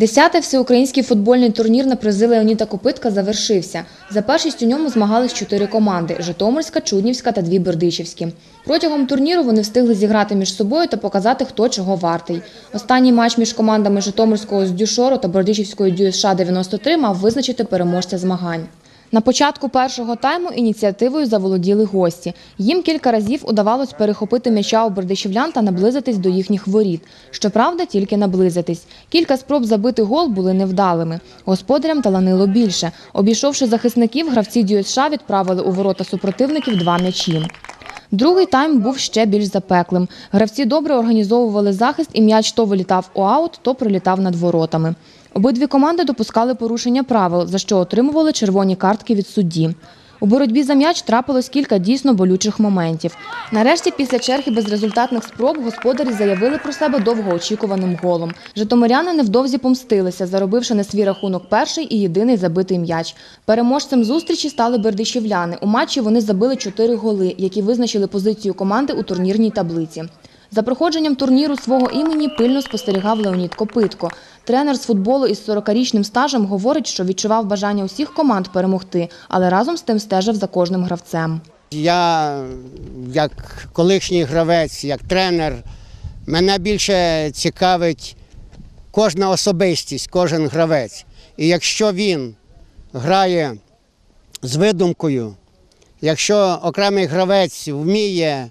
Десятий всеукраїнський футбольний турнір на призи Леоніда Копитка завершився. За першість у ньому змагались чотири команди – Житомирська, Чуднівська та дві Бердичівські. Протягом турніру вони встигли зіграти між собою та показати, хто чого вартий. Останній матч між командами Житомирського з Дюшору та Бердичівської ДЮСШ-93 мав визначити переможця змагань. На початку першого тайму ініціативою заволоділи гості. Їм кілька разів удавалось перехопити м'яча у бердичівлян та наблизитись до їхніх воріт. Щоправда, тільки наблизитись. Кілька спроб забити гол були невдалими. Господарям таланило більше. Обійшовши захисників, гравці ДЮСШ відправили у ворота супротивників два м'ячі. Другий тайм був ще більш запеклим. Гравці добре організовували захист, і м'яч то вилітав у аут, то прилітав над воротами. Обидві команди допускали порушення правил, за що отримували червоні картки від судді. У боротьбі за м'яч трапилось кілька дійсно болючих моментів. Нарешті, після черги безрезультатних спроб, господарі заявили про себе довгоочікуваним голом. Житомиряни невдовзі помстилися, заробивши на свій рахунок перший і єдиний забитий м'яч. Переможцем зустрічі стали бердичівляни. У матчі вони забили чотири голи, які визначили позицію команди у турнірній таблиці. За проходженням турніру свого імені пильно спостерігав Леонід Копитко. Тренер з футболу із 40-річним стажем говорить, що відчував бажання усіх команд перемогти, але разом з тим стежив за кожним гравцем. Я, як колишній гравець, як тренер, мене більше цікавить кожна особистість, кожен гравець. І якщо він грає з видумкою, якщо окремий гравець вміє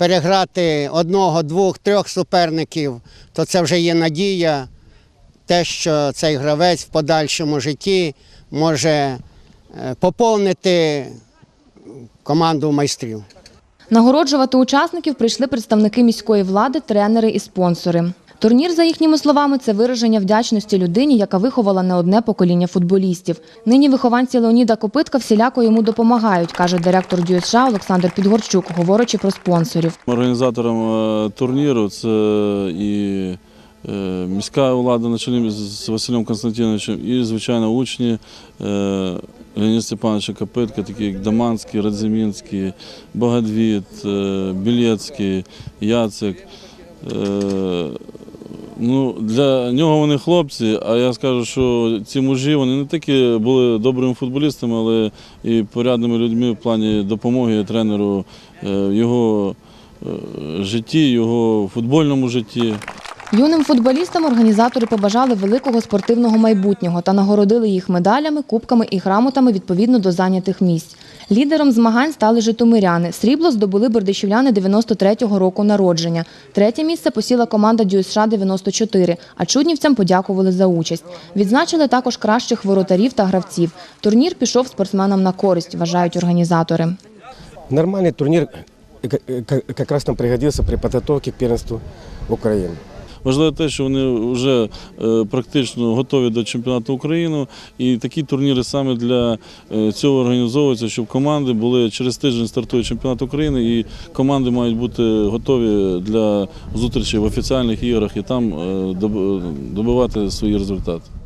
переграти одного, двох, трьох суперників, то це вже є надія, те, що цей гравець в подальшому житті може е, поповнити команду майстрів. Нагороджувати учасників прийшли представники міської влади, тренери і спонсори. Турнір, за їхніми словами, це вираження вдячності людині, яка виховала не одне покоління футболістів. Нині вихованці Леоніда Копитка всіляко йому допомагають, каже директор ДЮСШ Олександр Підгорчук, говорячи про спонсорів. Організатором е, турніру це і е, міська влада на чолі з Василем Константиновичем, і, звичайно, учні е, Леоніда Степановича Капитка, такі як Даманський, Радзимінський, Богодвіт, Білецький, Яцик. Ну, для нього вони хлопці, а я скажу, що ці мужі вони не тільки були добрими футболістами, але і порядними людьми в плані допомоги тренеру е, в його е, житті, його футбольному житті. Юним футболістам організатори побажали великого спортивного майбутнього та нагородили їх медалями, кубками і грамотами відповідно до зайнятих місць. Лідером змагань стали житомиряни. Срібло здобули бердичівляни 93-го року народження. Третє місце посіла команда ДЮСШ 94, а чуднівцям подякували за участь. Відзначили також кращих воротарів та гравців. Турнір пішов спортсменам на користь, вважають організатори. Нормальный турнир э, к- э, к- как раз нам пригодился при подготовке к первенству Украины. Важливо те, що вони вже е, практично готові до чемпіонату України, і такі турніри саме для е, цього організовуються, щоб команди були через тиждень стартує чемпіонат України, і команди мають бути готові для зустрічі в офіціальних іграх і там е, добивати свої результати.